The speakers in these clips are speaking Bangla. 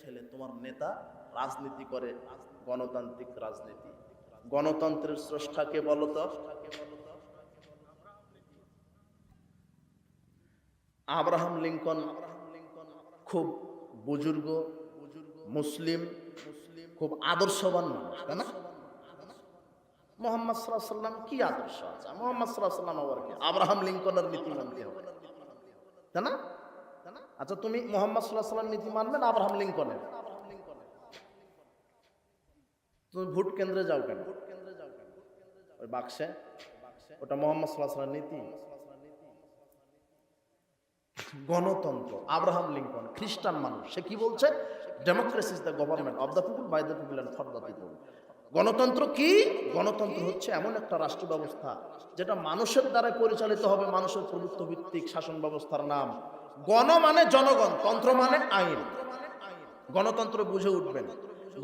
ছেলে, তোমার নেতা রাজনীতি করে, গণতান্ত্রিক রাজনীতি। গণতন্ত্রের স্রষ্টাকে বলো তো? আব্রাহাম লিঙ্কন খুব বুজুর্গ, মুসলিম, খুব আদর্শবান মানুষ, তাই না? মোহাম্মদ সাল্লাম কি আদর্শ আছে? মোহাম্মদ সাল্লাম আবার কি? আব্রাহাম লিঙ্কনের নীতি হবে। তাই না? আচ্ছা তুমি মোহাম্মদ সাল্লাহ সাল্লাম নীতি মানবে না আব্রাহাম লিঙ্কনের? তুমি ভোট কেন্দ্রে যাও কেন? ওই বাক্সে? ওটা মোহাম্মদ সাল্লাহ সাল্লাম নীতি। গণতন্ত্র, আব্রাহাম লিঙ্কন, খ্রিস্টান মানুষ, সে কি বলছে? Democracy is the government of the people by the people and for the people গণতন্ত্র কি? গণতন্ত্র হচ্ছে এমন একটা রাষ্ট্র ব্যবস্থা যেটা মানুষের দ্বারা পরিচালিত হবে, মানুষের প্রভুত্ব ভিত্তিক শাসন ব্যবস্থার নাম। গণ মানে জনগণ, তন্ত্র মানে আইন। গণতন্ত্র বুঝে উঠবেন।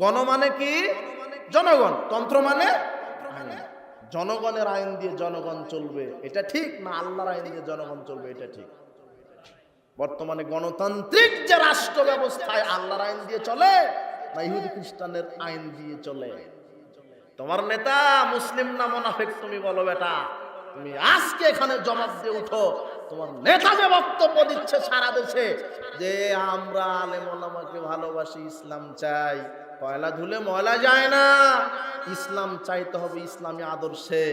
গণ মানে কি? জনগণ, তন্ত্র মানে। জনগণের আইন দিয়ে জনগণ চলবে, এটা ঠিক না আল্লাহর আইন দিয়ে জনগণ চলবে, এটা ঠিক। বর্তমানে গণতান্ত্রিক যে রাষ্ট্র ব্যবস্থায় আল্লাহর আইন দিয়ে চলে, না ইহুদি খ্রিস্টানের আইন দিয়ে চলে। তোমার নেতা মুসলিম না মোনাফেক, তুমি বলো বেটা। তুমি আজকে এখানে জবাব দিয়ে উঠো তোমার নেতা যে বক্তব্য দিচ্ছে সারা দেশে, যে আমরা আলেম ভালোবাসি, ইসলাম চাই। কয়লা ধুলে ময়লা যায় না। ইসলাম চাইতে হবে ইসলামী আদর্শে।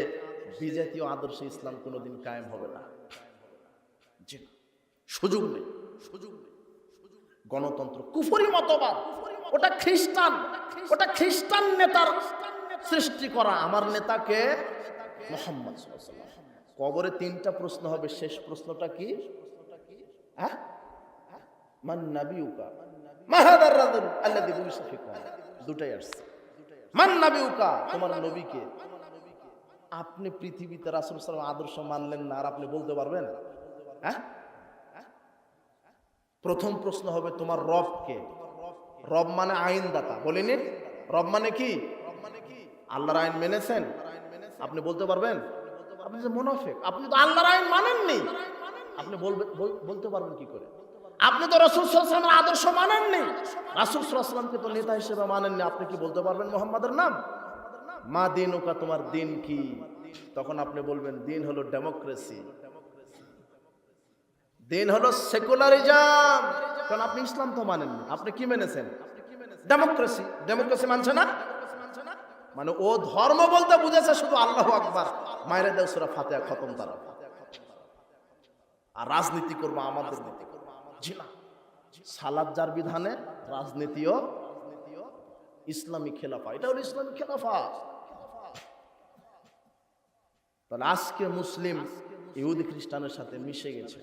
বিজাতীয় আদর্শে ইসলাম কোনোদিন কায়েম হবে না। সুযোগ নেই। সুযোগ গণতন্ত্র কুফরি মতবাদ। ওটা খ্রিস্টান। ওটা খ্রিস্টান নেতার সৃষ্টি করা। আমার নেতাকে মোহাম্মদ। কবরে তিনটা প্রশ্ন হবে, শেষ প্রশ্নটা কি? হ্যাঁ? মান আপনি পৃথিবীতে রাসূল ওয়াসাল্লাম আদর্শ মানলেন না, আর আপনি বলতে পারবেন? হ্যাঁ? প্রথম প্রশ্ন হবে, তোমার রব কে রব মানে আইনদাতা বলিনি রব মানে কি? আল্লাহর আইন মেনেছেন? আপনি বলতে পারবেন? আপনি যে মুনাফিক, আপনি তো আল্লাহর আইন মানেননি। আপনি বলবে, বল- বলতে পারবেন কি করে? আপনি তো রসুল সাল্লামের আদর্শ মানেননি। রাসুল সাল্লামকে তো নেতা হিসেবে মানেননি। আপনি কি বলতে পারবেন মোহাম্মদের নাম? মা দিন ওকা তোমার দিন কি? তখন আপনি বলবেন, দিন হলো ডেমোক্রেসি। দিন হলো সেকুলারিজম। কারণ আপনি ইসলাম তো মানেননি। আপনি কি মেনেছেন? ডেমোক্রেসি। ডেমোক্রেসি মানছে না? মানে ও ধর্ম বলতে বুঝেছে শুধু আল্লাহ আকবার। মায়ের দেও সুরা ফাতেহা খতম তারা। আর রাজনীতি করব আমাদের নীতি করব সালাদ যার বিধানে, রাজনীতিও ইসলামী খেলাফা। এটা হলো ইসলামী খেলাফা। তাহলে আজকে মুসলিম ইহুদি খ্রিস্টানের সাথে মিশে গেছে।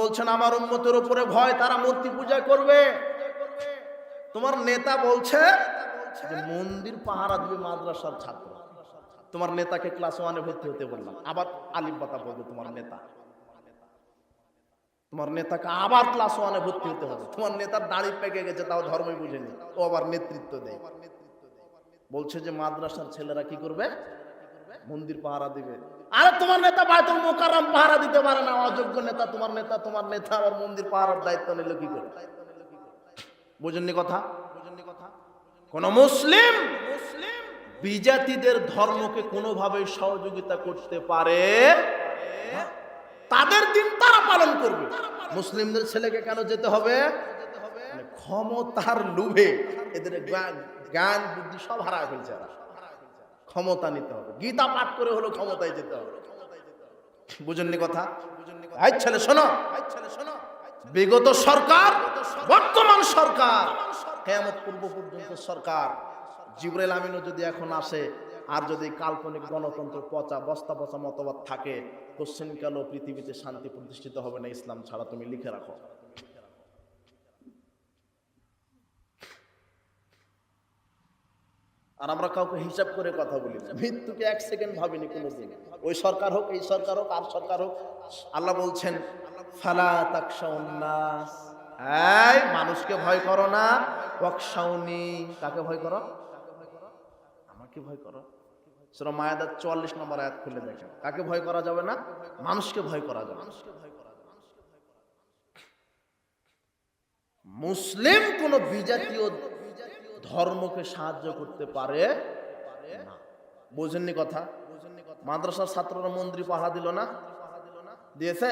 বলছেন, আমার উম্মতের উপরে ভয়, তারা মূর্তি পূজা করবে। তোমার নেতা বলছে যে মন্দির পাহারা দিবে মাদ্রাসার ছাত্র। তোমার নেতাকে ক্লাস ওয়ানে ভর্তি হতে বললাম। আবার আলিফ বাতা বলবে তোমার নেতা। তোমার নেতাকে আবার ক্লাস ওয়ানে ভর্তি হতে হবে। তোমার নেতার দাড়ি পেকে গেছে, তাও ধর্মই বুঝেনি। ও আবার নেতৃত্ব দেয়। বলছে যে মাদ্রাসার ছেলেরা কি করবে? মন্দির পাহারা দিবে। আরে তোমার নেতা বায়তুল মোকাররম পাহারা দিতে পারে না। অযোগ্য নেতা, তোমার নেতা তোমার নেতা আবার মন্দির পাহারার দায়িত্ব নিল কি করে? বুঝেননি কথা? কোন মুসলিম বিজাতিদের ধর্মকে কোনোভাবে সহযোগিতা করতে পারে তাদের দিন তারা পালন করবে। মুসলিমদের ছেলেকে কেন যেতে হবে? মানে ক্ষমতার লোভে এদের জ্ঞান- বুদ্ধি সব হারায় ফেলছে ক্ষমতা নিতে হবে। গীতা পাঠ করে হলো ক্ষমতায় যেতে হবে। বুঝেননি কথা? আই ছেলে, শোনো। বিগত সরকার, বর্তমান সরকার কেমন পূর্ব পর্যন্ত সরকার, জিবরাইল আমিনও যদি এখন আসে, আর যদি কাল্পনিক গণতন্ত্র পচা, বস্তা পচা মতবাদ থাকে কোশ্চেন কালো পৃথিবীতে শান্তি প্রতিষ্ঠিত হবে না ইসলাম ছাড়া। তুমি লিখে রাখো। আর আমরা কাউকে হিসাব করে কথা বলি না। মৃত্যুকে এক সেকেন্ড ভাবিনি কোনোদিন। ওই সরকার হোক, এই সরকার হোক, আর সরকার হোক, আল্লাহ বলছেন, ফালা তাকশাউন্নাস এই, মানুষকে ভয় করো না। ওয়াকশাউনি, কাকে ভয় করো? আমাকে ভয় করো। সেটা মায়াদার চুয়াল্লিশ নম্বর আয়াত খুলে দেখেন। কাকে ভয় করা যাবে না? মানুষকে ভয় করা যাবে। মুসলিম কোন বিজাতীয় ধর্মকে সাহায্য করতে পারে না। বোঝেননি কথা? মাদ্রাসার ছাত্ররা মন্ত্রী পাহা দিল না? দিয়েছে?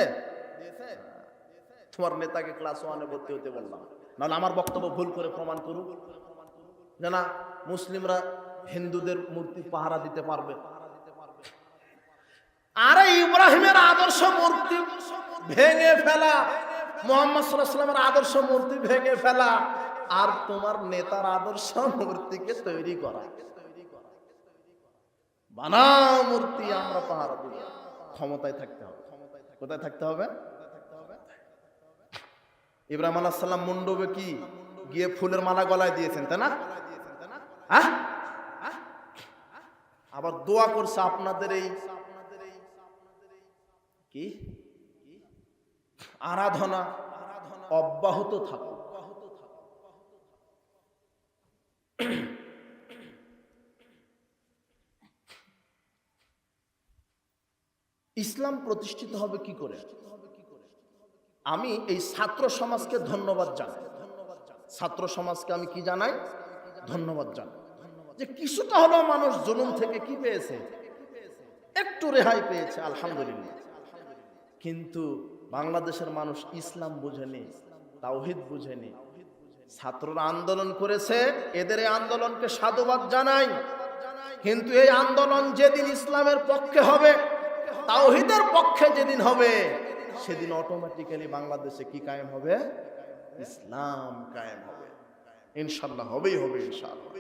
তোমার নেতাকে ক্লাস ওয়ানে ভর্তি হতে বললাম। নাহলে আমার বক্তব্য ভুল করে প্রমাণ করুক। যে না, মুসলিমরা হিন্দুদের মূর্তি পাহারা দিতে পারবে। আরে ইব্রাহিমের আদর্শ মূর্তি ভেঙে ফেলা, মোহাম্মদ আদর্শ মূর্তি ভেঙে ফেলা, আর তোমার নেতার আদর্শ মূর্তিকে তৈরি করা। বানা মূর্তি, আমরা পাহারা দিব। ক্ষমতায় থাকতে হবে। কোথায় থাকতে হবে? ইব্রাহিম আলাহ সাল্লাম মণ্ডপে কি? গিয়ে ফুলের মালা গলায় দিয়েছেন, তাই না? হ্যাঁ? আবার দোয়া করছে আপনাদের এই কি? আরাধনা অব্যাহত থাকুক। ইসলাম প্রতিষ্ঠিত হবে কি করে? আমি এই ছাত্র সমাজকে ধন্যবাদ জানাই। ছাত্র সমাজকে আমি কি জানাই? ধন্যবাদ জানাই। যে কিছুটা হলেও মানুষ জুলুম থেকে কি পেয়েছে? একটু রেহাই পেয়েছে, আলহামদুলিল্লাহ। কিন্তু বাংলাদেশের মানুষ ইসলাম বুঝেনি, তাওহিদ বুঝেনি। ছাত্ররা আন্দোলন করেছে, এদের এই আন্দোলনকে সাধুবাদ জানাই। কিন্তু এই আন্দোলন যেদিন ইসলামের পক্ষে হবে, তাওহিদের পক্ষে যেদিন হবে সেদিন অটোমেটিক্যালি বাংলাদেশে কি কায়েম হবে? ইসলাম কায়েম হবে। ইনশাল্লাহ হবেই হবে ইনশাল্লাহ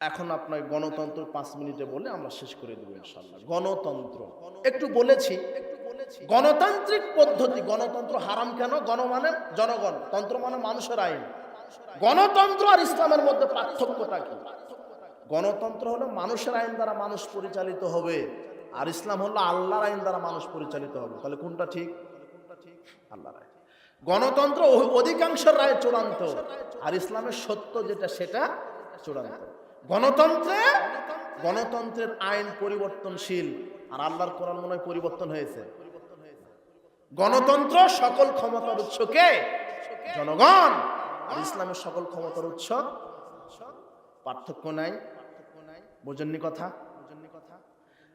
এখন আপনার গণতন্ত্র পাঁচ মিনিটে বলে আমরা শেষ করে দেবো ইনশাল্লাহ গণতন্ত্র। একটু বলেছি, গণতান্ত্রিক পদ্ধতি, গণতন্ত্র হারাম কেন? গণ মানে জনগণ, তন্ত্র মানে মানুষের আইন। গণতন্ত্র আর ইসলামের মধ্যে পার্থক্যটা কি? গণতন্ত্র হলো মানুষের আইন দ্বারা মানুষ পরিচালিত হবে, আর ইসলাম হলো আল্লাহর আইন দ্বারা মানুষ পরিচালিত হবে। তাহলে কোনটা ঠিক? আল্লাহর আইন গণতন্ত্র অ- অধিকাংশের রায় চূড়ান্ত, আর ইসলামের সত্য যেটা সেটা চূড়ান্ত। গণতন্ত্রে গণতন্ত্রের আইন পরিবর্তনশীল, আর আল্লাহর কোরআন মনে পরিবর্তন হয়েছে। গণতন্ত্র সকল ক্ষমতার উৎস কে? জনগণ। আর ইসলামের সকল ক্ষমতার উৎস পার্থক্য নাই। বোঝেননি কথা?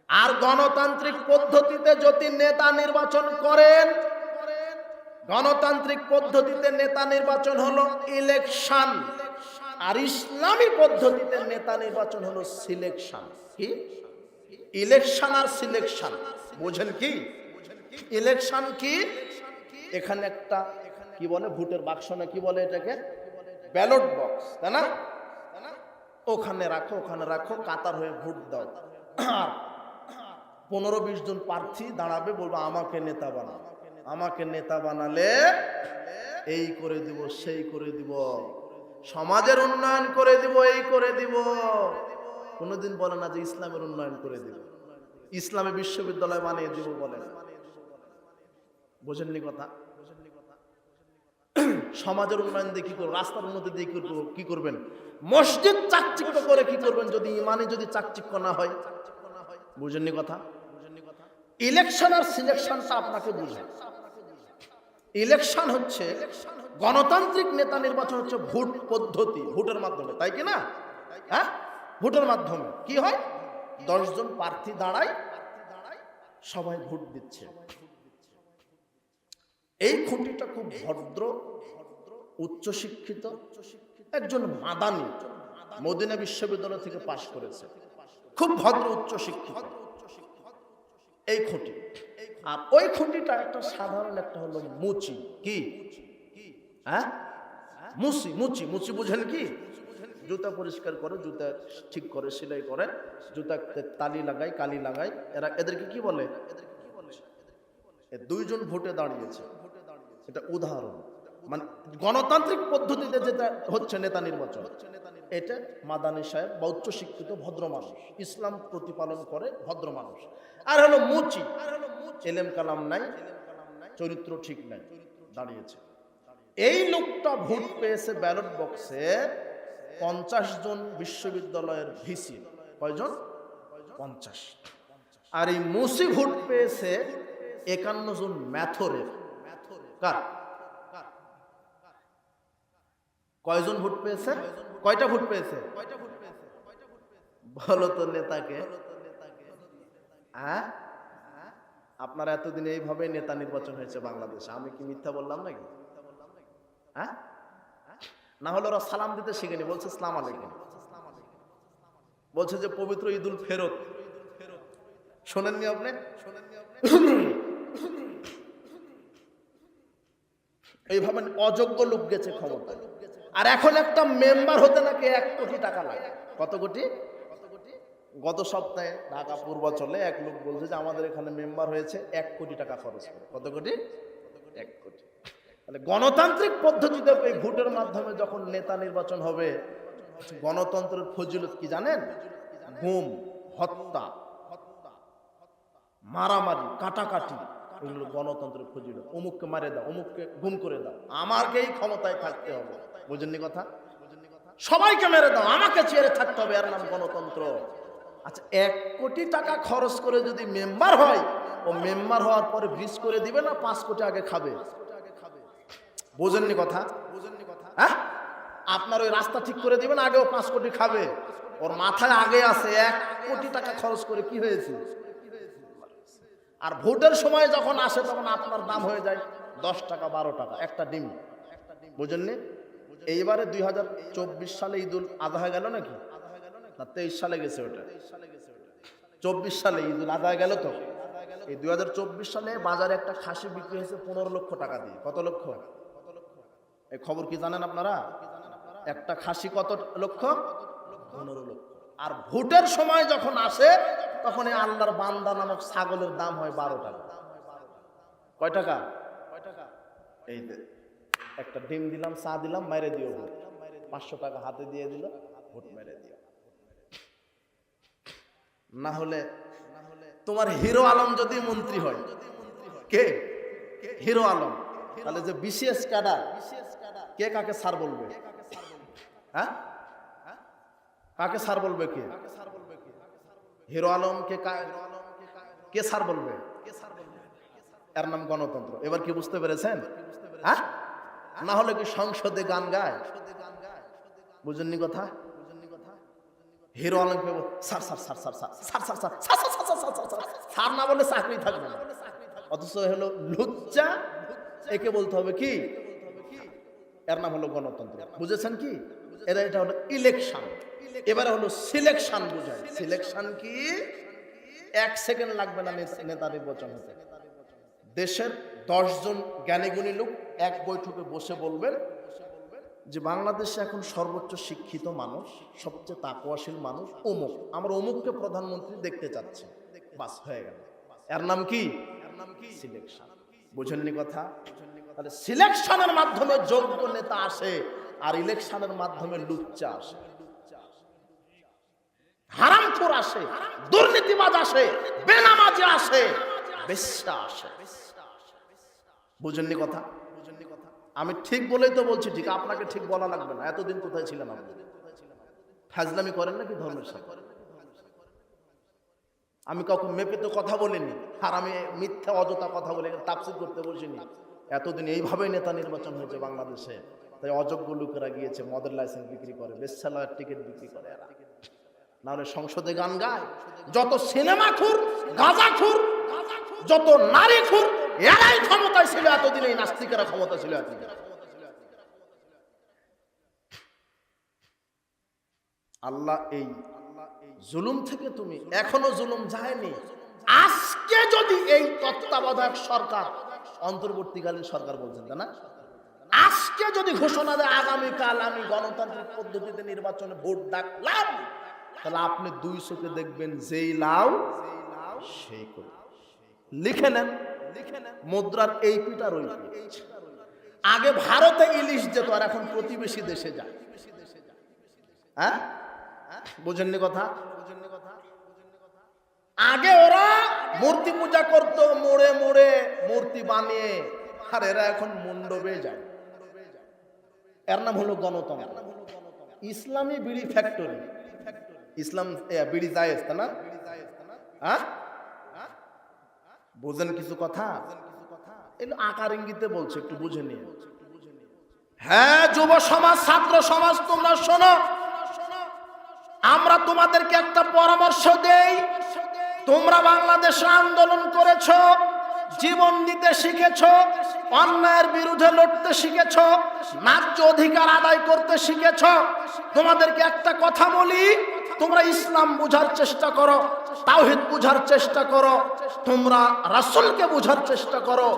আর গণতান্ত্রিক পদ্ধতিতে যদি নেতা নির্বাচন করেন, গণতান্ত্রিক পদ্ধতিতে নেতা নির্বাচন হলো ইলেকশন, আর ইসলামী পদ্ধতিতে নেতা নির্বাচন হলো সিলেকশন। কি? ইলেকশন আর সিলেকশন। বোঝেন কি? ইলেকশন কি? এখানে একটা, কি বলে? ভোটের বাক্স না কি বলে এটাকে? ব্যালট বক্স, তাই না? ওখানে রাখো ওখানে রাখো, কাতার হয়ে ভোট দাও। আর পনেরো বিশ জন প্রার্থী দাঁড়াবে, বলব, আমাকে নেতা বানা আমাকে নেতা বানালে এই করে দিব, সেই করে দিব। সমাজের উন্নয়ন করে দিব, এই করে দিব। কোনোদিন বলে না যে ইসলামের উন্নয়ন করে দিব। ইসলামী বিশ্ববিদ্যালয় বানিয়ে দিব বলে বোঝেননি কথা? সমাজের উন্নয়ন দিয়ে কী করবেন রাস্তার উন্নতি দিয়ে কী করব- কি করবেন? মসজিদ চাকচিক্য করে কি করবেন যদি ইমানে যদি চাকচিক্য না হয়? বুঝেননি কথা? ইলেকশন আর সিলেকশনটা আপনাকে বুঝে। ইলেকশন হচ্ছে গণতান্ত্রিক নেতা নির্বাচন হচ্ছে ভোট পদ্ধতি, ভোটের মাধ্যমে, তাই কি না? হ্যাঁ? ভোটের মাধ্যমে। কি হয়? দশজন প্রার্থী দাঁড়ায়, সবাই ভোট দিচ্ছে। এই খুঁটিটা খুব ভদ্র, উচ্চশিক্ষিত, একজন মাদানি মদিনা বিশ্ববিদ্যালয় থেকে পাশ করেছে। খুব ভদ্র, উচ্চশিক্ষিত। এই খুঁটি। আর ওই খুঁটিটা একটা সাধারণ একটা হলো মুচি। কি? হ্যাঁ? মুচি মুচি। মুচি বুঝেন কি? জুতা পরিষ্কার করে, জুতা ঠিক করে, সেলাই করে জুতা তালি লাগায়, কালি লাগায়। এরা এদেরকে কি বলে? দুইজন ভোটে দাঁড়িয়েছে। এটা উদাহরণ। মানে গণতান্ত্রিক পদ্ধতিতে যেটা হচ্ছে নেতা নির্বাচন, এটা মাদানী সাহেব বা উচ্চ শিক্ষিত ভদ্র মানুষ, ইসলাম প্রতিপালন করে ভদ্র মানুষ। আর হলো মুচি, এলেম কালাম নাই, চরিত্র ঠিক নাই, দাঁড়িয়েছে। এই লোকটা ভোট পেয়েছে ব্যালট বক্সে পঞ্চাশ জন বিশ্ববিদ্যালয়ের ভিসি, কয়জন? পঞ্চাশ। আর এই মুসি ভোট পেয়েছে একান্ন জন ম্যাথরের। কার? কয়জন ভোট পেয়েছে? কয়টা ভোট পেয়েছে? বলো তো নেতাকে। হ্যাঁ? আপনারা এতদিন এইভাবে নেতা নির্বাচন হয়েছে বাংলাদেশে। আমি কি মিথ্যা বললাম নাকি? হ্যাঁ? না হলে ওরা সালাম দিতে শিখেনি। বলছে, সালাম আলাইকুম। বলছে যে, পবিত্র ঈদুল ফেরত। শোনেননি আপনি? এইভাবে অযোগ্য লোক গেছে ক্ষমতা। আর এখন একটা মেম্বার হতে নাকি এক কোটি টাকা লাগে। কত কোটি? গত সপ্তাহে ঢাকা পূর্বাচলে এক লোক বলছে যে আমাদের এখানে মেম্বার হয়েছে এক কোটি টাকা খরচ করে। কত কোটি? এক কোটি। তাহলে গণতান্ত্রিক পদ্ধতিতে এই ভোটের মাধ্যমে যখন নেতা নির্বাচন হবে, গণতন্ত্রের ফজিলত কি জানেন? গুম, হত্যা, মারামারি, কাটাকাটি। এগুলো গণতন্ত্রের ফজিলত। অমুককে মারে দাও, অমুককে গুম করে দাও। আমাকেই ক্ষমতায় থাকতে হবে। বুঝেননি কথা? সবাইকে মেরে দাও, আমাকে চেয়ারে থাকতে হবে, এর নাম গণতন্ত্র। আচ্ছা এক কোটি টাকা খরচ করে যদি মেম্বার হয়, ও মেম্বার হওয়ার পরে ব্রিজ করে দিবে না পাঁচ কোটি আগে খাবে? বোঝেননি কথা? বোঝেননি কথা হ্যাঁ? আপনার ওই রাস্তা ঠিক করে দিবেন আগেও পাঁচ কোটি খাবে। ওর মাথায় আগে আছে, এক কোটি টাকা খরচ করে কি হয়েছে? আর ভোটের সময় যখন আসে, তখন আপনার দাম হয়ে যায় দশ টাকা, বারো টাকা, একটা ডিম। বুঝেননি? এইবারে দুই হাজার চব্বিশ সালে ঈদুল আধা গেল নাকি? না, তেইশ সালে গেছে ওটা। চব্বিশ সালে ঈদুল আধা হয়ে গেল তো? এই দুই হাজার চব্বিশ সালে বাজারে একটা খাসি বিক্রি হয়েছে পনেরো লক্ষ টাকা দিয়ে। কত লক্ষ? এই খবর কি জানেন আপনারা? একটা খাসি কত লক্ষ? পনেরো লক্ষ। আর ভোটের সময় যখন আসে তখন এই আল্লাহর বান্দা নামক ছাগলের দাম হয় বারো টাকা। কয় টাকা? কয় টাকা এই একটা ডিম দিলাম, চা দিলাম মেরে দিও ভোট। পাঁচশো টাকা হাতে দিয়ে দিল, ভোট মেরে দিও। না হলে তোমার হিরো আলম যদি মন্ত্রী হয়, কে? হিরো আলম। তাহলে যে বিশেষ ক্যাডার, কে কাকে স্যার বলবে? হ্যাঁ? কাকে স্যার বলবে কে? হিরো আলম কে স্যার বলবে এর নাম গণতন্ত্র এবার কি বুঝতে পেরেছেন হ্যাঁ না হলে কি সংসদে গান গায় বুঝেননি কথা হিরো আলমকে sir sir sir sir sir sir sir sir sir sir sir sir না বলে চাকরি থাকবে না অথচ হলো লুচ্চা একে বলতে হবে কি এর নাম হলো গণতন্ত্র বুঝেছেন কি এরা এটা হলো ইলেকশন এবারে হলো সিলেকশন বোঝায়। সিলেকশন কি? এক সেকেন্ড লাগবে না নেতা নির্বাচন হতে। দেশের দশজন জ্ঞানীগুণী লোক এক বৈঠকে বসে বলবেন যে বাংলাদেশে এখন সর্বোচ্চ শিক্ষিত মানুষ, সবচেয়ে তাকওয়াশীল মানুষ অমুক। আমরা অমুককে প্রধানমন্ত্রী দেখতে চাচ্ছি। বাস, হয়ে গেল। এর নাম কি? এর নাম কি সিলেকশন বুঝেননি কথা? তাহলে সিলেকশনের মাধ্যমে যোগ্য নেতা আসে, আর ইলেকশনের মাধ্যমে লুচ্চা আসে। হারামখোর আসে, দুর্নীতিবাজ আসে, বেনামাজি আসে, বেশ্যা আসে। বুঝেননি কথা? আমি ঠিক বলেই তো বলছি, ঠিক আপনাকে ঠিক বলা লাগবে না। এতদিন কোথায় ছিলেন আপনি? ফাজলামি করেন নাকি ধর্মের সাথে? আমি কাউকে মেপে তো কথা বলিনি আর আমি মিথ্যা, অযথা কথা বলে তাপসিদ করতে বসিনি। এতদিন এইভাবেই নেতা নির্বাচন হয়েছে বাংলাদেশে। তাই অযোগ্য লোকেরা গিয়েছে, মদের লাইসেন্স বিক্রি করে বেশালয়ের টিকিট বিক্রি করে এরা। নাহলে সংসদে গান গায়। যত সিনেমা খুর, গাঁজা খুর, যত নারী খুর, এরাই ক্ষমতায় ছিল এতদিন, এই নাস্তিকেরা ক্ষমতা ছিল এতদিন। আল্লাহ এই জুলুম থেকে তুমি এখনও জুলুম যায়নি। আজকে যদি এই তত্ত্বাবধায়ক সরকার, অন্তর্বর্তীকালীন সরকার বলছেন না? আজকে যদি ঘোষণা দেয়, আগামীকাল আমি গণতান্ত্রিক পদ্ধতিতে নির্বাচনে ভোট ডাকলাম তাহলে আপনি দুই চোখে দেখবেন যেই লাউ, সেই করি লিখে নেন। মুদ্রার এই আর ওই আগে ভারতে ইলিশ যেত, আর এখন প্রতিবেশী দেশে যায়। হ্যাঁ? বুঝেননি কথা? আগে ওরা মূর্তি পূজা করত, মোড়ে মোড়ে মূর্তি বানিয়ে। আর এরা এখন মণ্ডপে যায়। এর নাম হলো গণতন্ত্র। ইসলামী বিড়ি ফ্যাক্টরি ইসলাম বিড়ি জায়েজ তা না? বোঝেন কিছু কথা? এগুলো আকার ইঙ্গিতে বলছে, একটু বুঝে নিয়ে। হ্যাঁ যুব সমাজ, ছাত্র সমাজ, তোমরা শোনো। আমরা তোমাদেরকে একটা পরামর্শ দেই। তোমরা বাংলাদেশে আন্দোলন করেছ, জীবন দিতে শিখেছ, অন্যায়ের বিরুদ্ধে লড়তে শিখেছ, ন্যায্য অধিকার আদায় করতে শিখেছ। তোমাদেরকে একটা কথা বলি তোমরা ইসলাম বুঝার চেষ্টা করো, তাওহিদ বুঝার চেষ্টা করো, তোমরা রাসূলকে বুঝার চেষ্টা করো,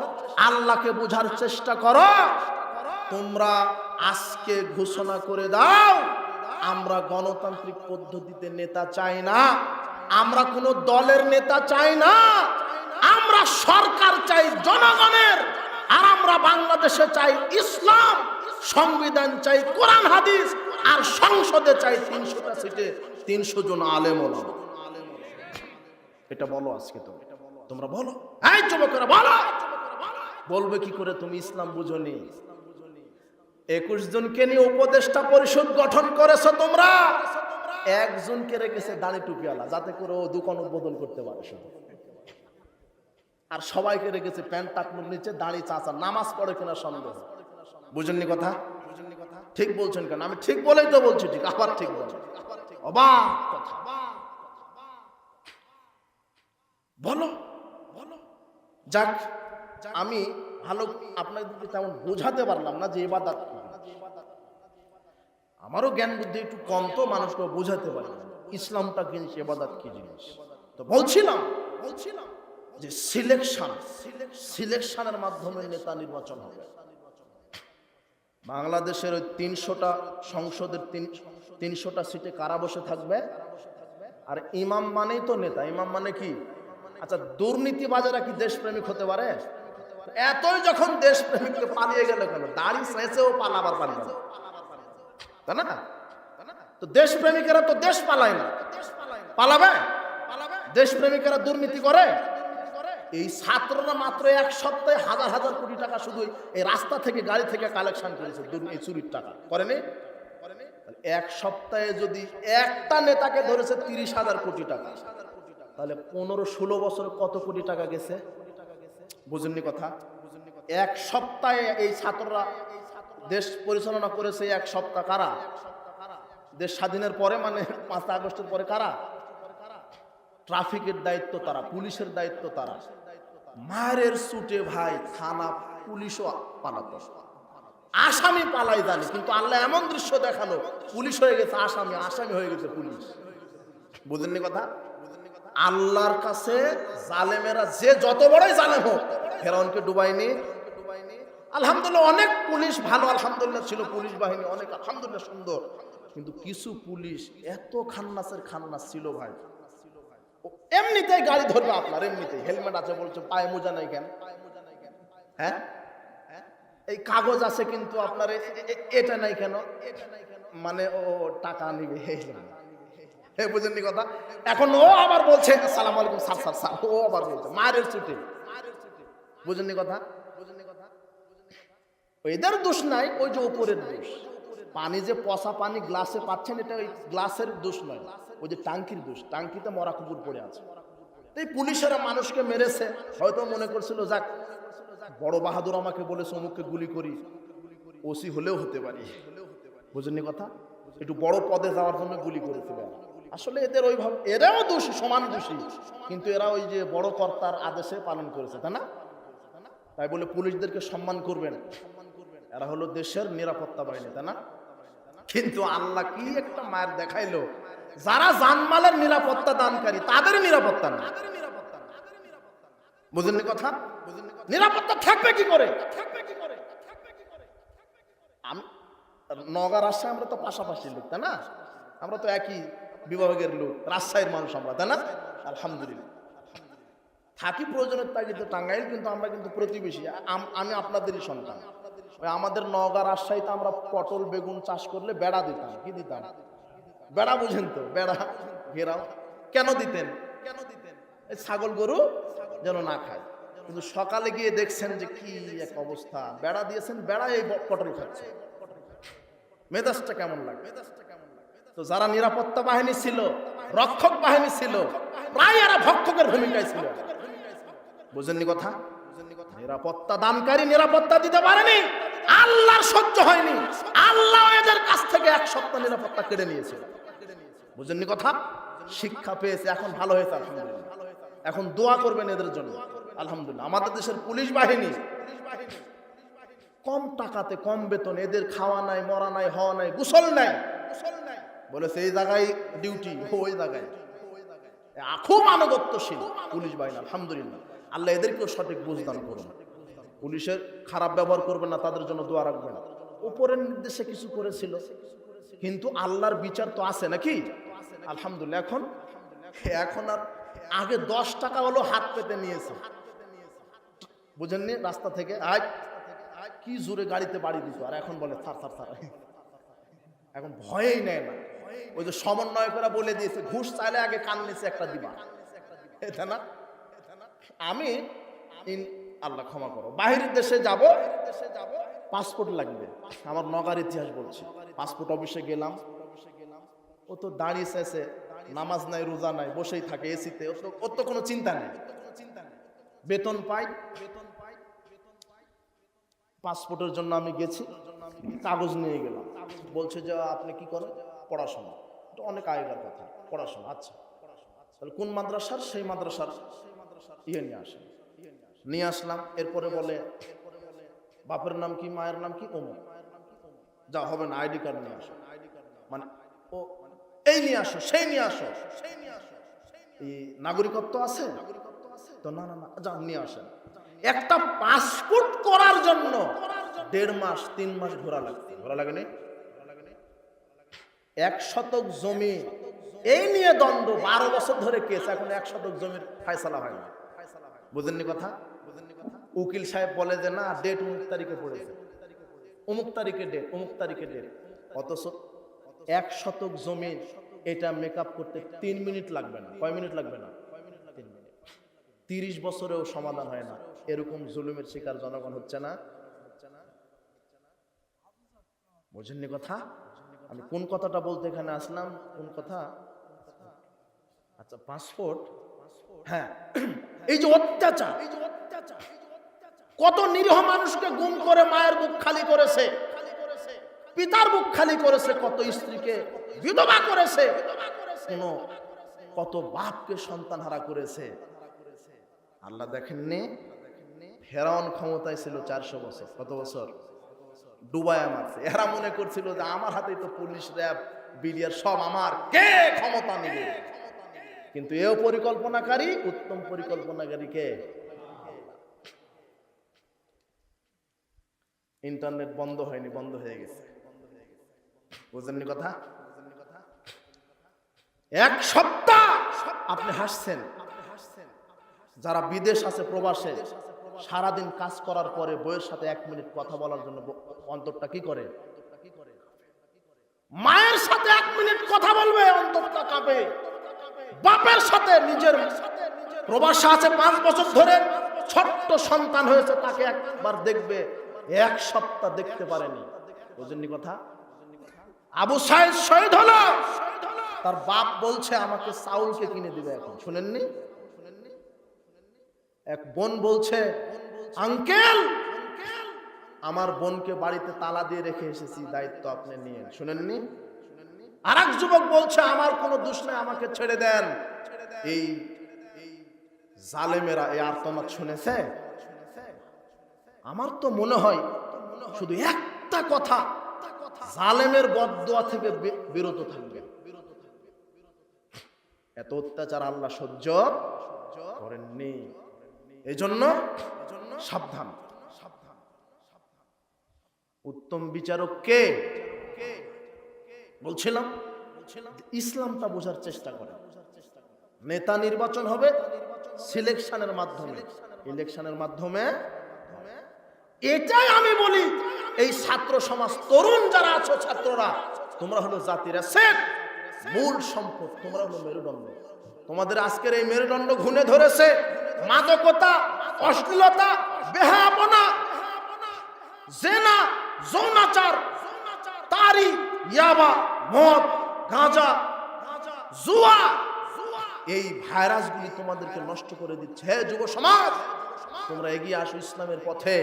আল্লাহকে বুঝার চেষ্টা করো, তোমরা আজকে ঘোষণা করে দাও, আমরা গণতান্ত্রিক পদ্ধতিতে নেতা চাই না, আমরা কোনো দলের নেতা চাই না, আমরা সরকার চাই জনগণের, আর আমরা বাংলাদেশে চাই ইসলাম, সংবিধান চাই কোরআন, হাদিস, আর সংসদে চাই তিনশোটা সিটে। তিনশো জন আলেম। এটা বলো আজকে তো। তোমরা বলো। এই বলো। বলবে কি করে তুমি ইসলাম বুঝনি? একুশ জনকে নিয়ে উপদেষ্টা পরিষদ গঠন করেছ তোমরা। একজনকে রেখেছে দাঁড়ি টুপিওয়ালা, যাতে করে ও দোকান উদ্বোধন করতে পারে শুধু। আর সবাইকে রেখেছে প্যান্ট টাকনুর নিচে দাঁড়ি চাচা, নামাজ পড়ে কিনা সন্দেহ। বুঝেননি কথা? ঠিক বলছেন কেন? আমি ঠিক বলেই তো বলছি, ঠিক, আবার ঠিক বলছি অবাক কথা। বলো বলো। যাক, আমি ভালো আপনাদেরকে তেমন বোঝাতে পারলাম না যে এবাদাত আমারও জ্ঞান বুদ্ধি একটু কম তো মানুষকে বোঝাতে পারি। ইসলামটা কি জিনিস এবাদাত কি জিনিস? তো বলছিলাম বলছিলাম যে সিলেকশন সিলেকশনের মাধ্যমে নেতা নির্বাচন হবে। বাংলাদেশের ওই তিনশোটা সংসদের তিন তিনশোটা সিটে কারা বসে থাকবে? আর ইমাম মানেই তো নেতা। ইমাম মানে কি? আচ্ছা দুর্নীতিবাজারা কি দেশপ্রেমিক হতে পারে? এতই যখন দেশপ্রেমিককে পালিয়ে গেল কেন? দাড়ি শেষেও পালাবার পালিয়ে গেল তাই না? তো দেশপ্রেমিকেরা তো দেশ পালায় না। পালাবে? দেশপ্রেমিকেরা দুর্নীতি করে? এই ছাত্ররা মাত্র এক সপ্তাহে হাজার হাজার কোটি টাকা শুধু এই রাস্তা থেকে, গাড়ি থেকে কালেকশন করেছে এই চুরির টাকা। করেনি? এক সপ্তাহে যদি একটা নেতাকে ধরেছে তিরিশ হাজার কোটি টাকা, তাহলে পনেরো ষোলো বছরে কত কোটি টাকা গেছে? বুঝেননি কথা? এক সপ্তাহে এই ছাত্ররা দেশ পরিচালনা করেছে এক সপ্তাহ কারা? দেশ স্বাধীনের পরে মানে পাঁচটা আগস্টের পরে কারা? ট্রাফিকের দায়িত্ব তারা, পুলিশের দায়িত্ব তারা। মায়ের সুটে ভাই থানা পুলিশও পালাতো। আসামি পালাই জানি, কিন্তু আল্লাহ এমন দৃশ্য দেখাল, পুলিশ হয়ে গেছে আসামি আসামি হয়ে গেছে পুলিশ। বুঝেননি কথা? আল্লাহর কাছে জালেমেরা যে যত বড়ই জালেম হোক, ফেরাউনকে ডুবাইনি আলহামদুলিল্লাহ, অনেক পুলিশ ভালো, আলহামদুলিল্লাহ ছিল, পুলিশ বাহিনী অনেক, আলহামদুলিল্লাহ সুন্দর। কিন্তু কিছু পুলিশ এত খান্নাসের খান্নাস ছিল ভাই। এমনিতেই গাড়ি ধরবে আপনার, এমনিতেই। হেলমেট আছে বলছে, পায়ে মোজা নাই কেন? হ্যাঁ? এই কাগজ আছে কিন্তু আপনার এটা নাই কেন? মানে ও টাকা নিবে এই হে বুঝেননি কথা? এখন ও আবার বলছে সালাম আলাইকুম, স্যার স্যার স্যার। ও আবার বলছে, মায়ের ছুটে। বুঝেননি কথা? এদের দোষ নাই, ওই যে উপরের দোষ। পানি যে পচা পানি গ্লাসে পাচ্ছেন, এটা ওই গ্লাসের দোষ নয়। ওই যে টাঙ্কির দোষ, টাঙ্কিতে মরা কুকুর পড়ে আছে। এই পুলিশেরা মানুষকে মেরেছে, হয়তো মনে করছিল, যাক বড় বাহাদুর আমাকে বলে অমুককে গুলি করি ওসি হলেও হতে পারি। বুঝেননি কথা? একটু বড় পদে যাওয়ার জন্য গুলি করেছিল এরা। আসলে এদের ওইভাবে এরাও দোষী, সমান দোষী। কিন্তু এরা ওই যে বড় কর্তার আদেশে পালন করেছে, তাই না? তাই বলে পুলিশদেরকে সম্মান করবেন। এরা হলো দেশের নিরাপত্তা বাহিনী, তাই না? কিন্তু আল্লাহ কি একটা মায়ের দেখাইলো? যারা জানমালের নিরাপত্তা দানকারী, তাদের নিরাপত্তা না। বুঝলেন কথা? নিরাপত্তা থাকবে কি করে? আমি নগা রাজশাহী আমরা তো পাশাপাশি লোক, তাই না? আমরা তো একই বিভাগের লোক, রাজশাহীর মানুষ আমরা, তাই না? আলহামদুলিল্লাহ। থাকি প্রয়োজনের তাগিদে টাঙ্গাইল, কিন্তু আমরা কিন্তু প্রতিবেশী। আমি আপনাদেরই সন্তান। আমাদের নওগাঁ, রাজশাহীতে আমরা পটল, বেগুন চাষ করলে বেড়া দিতাম। কি দিতাম? বেড়া বুঝেন তো, বেড়া ঘেরাও। কেন দিতেন? কেন দিতেন ছাগল গরু যেন না খায়। কিন্তু সকালে গিয়ে দেখছেন যে কি এক অবস্থা। বেড়া দিয়েছেন বেড়া এই পটল খাচ্ছে। মেজাজটা কেমন লাগে? তো যারা নিরাপত্তা বাহিনী ছিল, রক্ষক বাহিনী ছিল, প্রায় এরা ভক্ষকের ভূমিকায় ছিল। বুঝেননি কথা? নিরাপত্তা দানকারী নিরাপত্তা দিতে পারেনি, আল্লাহর সহ্য হয়নি। আল্লাহ এদের কাছ থেকে এক সপ্তাহ নিরাপত্তা কেড়ে নিয়েছে বুঝেননি কথা? শিক্ষা পেয়েছে, এখন ভালো হয়েছে এখন দোয়া করবেন এদের জন্য। আলহামদুলিল্লাহ। আমাদের দেশের পুলিশ বাহিনী। কম টাকাতে কম বেতন, এদের খাওয়া নাই, মরা নাই, হওয়া নাই, গোসল নাই। বলেছে, এই জায়গায় ডিউটি ওই জায়গায়। খুব আনুগত্যশীল পুলিশ বাহিনী, আলহামদুলিল্লাহ। আল্লাহ এদেরকেও সঠিক বুঝদান করুন। পুলিশের খারাপ ব্যবহার করবেন না, তাদের জন্য দোয়া রাখবেন উপরের নির্দেশে কিছু করেছিল, কিন্তু আল্লাহর বিচার তো আছে নাকি? আলহামদুলিল্লাহ, এখন এখন আর আগে দশ টাকা হলো হাত পেতে নিয়েছে। বুঝেননি? রাস্তা থেকে আজ কি জোরে গাড়িতে বাড়ি দিত আর এখন বলে থার থার থার এখন ভয়েই নেয় না। ওই যে সমন্বয় করে বলে দিয়েছে, ঘুষ চাইলে আগে কান নিচে একটা দিবা। এটা না? আমি আল্লাহ ক্ষমা করো। বাহিরের দেশে যাব, পাসপোর্ট লাগবে। আমার নগার ইতিহাস বলছি। পাসপোর্ট অফিসে গেলাম। ও তো দাঁড়িয়ে নামাজ নাই, রোজা নাই, বসেই থাকে, এসিতে। ওর তো কোনো চিন্তা নেই। বেতন পাই বেতন পাই পাসপোর্টের জন্য আমি গেছি, কাগজ নিয়ে গেলাম। বলছে যে, আপনি কি করেন? পড়াশোনা। এটা অনেক আগেকার কথা, পড়াশোনা আচ্ছা। তাহলে কোন মাদ্রাসার? সেই মাদ্রাসার ইয়ে নিয়ে আসেন। নিয়ে আসলাম, এরপরে বলে, বাপের নাম কি, মায়ের নাম কি? অমুক যা হবে না, আইডি কার্ড নিয়ে আসো। মানে ও, এই নিয়ে আসো, সেই নিয়ে আসো। সেই নিয়ে এই নাগরিকত্ব আছে? তো না না না যা নিয়ে আসেন। একটা পাসপোর্ট করার জন্য দেড় মাস, তিন মাস ঘোরা লাগছে ঘোরা লাগেনি এক শতক জমি। এই নিয়ে দ্বন্দ্ব, বারো বছর ধরে কেস, এখন এক শতক জমির ফায়সালা হয় না। বুঝেননি কথা? উকিল সাহেব বলে যে, না ডেট অমুক তারিখে পড়েছে। অমুক তারিখে ডেট অমুক তারিখে ডেট অথচ এক শতক জমি, এটা মেকআপ করতে তিন মিনিট লাগবে না। কয় মিনিট লাগবে না? তিরিশ বছরেও সমাধান হয় না। এরকম জুলুমের শিকার জনগণ হচ্ছে না। বোঝেননি কথা? আমি কোন কথাটা বলতে এখানে আসলাম? কোন কথা? আচ্ছা পাসপোর্ট? হ্যাঁ। এই যে অত্যাচার, কত নিরীহ মানুষকে গুম করে মায়ের বুক খালি করেছে। পিতার বুক খালি করেছে, কত স্ত্রীকে বিধবা করেছে। কত বাপকে সন্তান হারা করেছে। আল্লাহ দেখেননি? ফেরাউন ক্ষমতায় ছিল চারশো বছর। কত বছর? ডুবায় মারছে। এরা মনে করছিল যে আমার হাতেই তো পুলিশ, র্যাব বিডিআর সব আমার। কে ক্ষমতা নিবে? কিন্তু এও পরিকল্পনাকারী, উত্তম পরিকল্পনাকারী কে? ইন্টারনেট বন্ধ হয়নি, বন্ধ হয়ে গেছে। বুঝলেননি কথা? এক সপ্তাহ আপনি হাসছেন। যারা বিদেশ আছে প্রবাসে, সারাদিন কাজ করার পরে বইয়ের সাথে এক মিনিট কথা বলার জন্য অন্তরটা কি করে? মায়ের সাথে এক মিনিট কথা বলবে, অন্তরটা কাঁপে। বাপের সাথে নিজের প্রবাসে আছে পাঁচ বছর ধরে, ছোট্ট সন্তান হয়েছে, তাকে একবার দেখবে, এক সপ্তাহ দেখতে পারেনি। বুঝেননি কথা? আবু সাইদ শহীদ হলো। তার বাপ বলছে, আমাকে চাউলকে কিনে দিবে এখন। শুনেননি? এক বোন বলছে, আঙ্কেল, আমার বোনকে বাড়িতে তালা দিয়ে রেখে এসেছি, দায়িত্ব আপনি নিয়ে শুনেননি? আর এক যুবক বলছে, আমার কোনো দোষ আমাকে ছেড়ে দেন। এই জালেমেরা, এই আর্তনাদ শুনেছে? আমার তো মনে হয়, শুধু একটা কথা, জালেমের বদদোয়া থেকে বিরত থাকবে। এত অত্যাচার আল্লাহ সহ্য করেননি। এই জন্য সাবধান। উত্তম বিচারক কে? বলছিলাম ইসলামটা বোঝার চেষ্টা করে। নেতা নির্বাচন হবে সিলেকশনের মাধ্যমে। ইলেকশনের মাধ্যমে? এটাই আমি বলি এই ছাত্র সমাজ তরুণ যারা আছো ছাত্ররা তোমরা হলো জাতির সেট মূল সম্পদ তোমরা হলো মেরুদণ্ড। তোমাদের আজকের এই মেরুদণ্ড ঘুনে ধরেছে। মাদকতা, অশ্লীলতা বেহাপনা জেনা, যৌনাচার, তারি, ইয়াবা, মদ, গাঁজা, জুয়া, এই ভাইরাসগুলি তোমাদেরকে নষ্ট করে দিচ্ছে। হে যুব সমাজ, তোমরা এগিয়ে আসো ইসলামের পথে।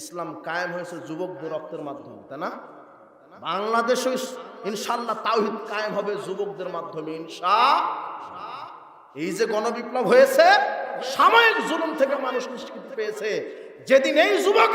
ইসলাম কায়েম হয়েছে যুবকদের রক্তের মাধ্যমে, তাই না? বাংলাদেশও ইনশাল্লাহ তাওহিদ কায়েম হবে যুবকদের মাধ্যমে, ইনশা এই যে গণবিপ্লব হয়েছে সাময়িক জুলুম থেকে মানুষ নিষ্কৃতি পেয়েছে। যেদিন এই যুবকের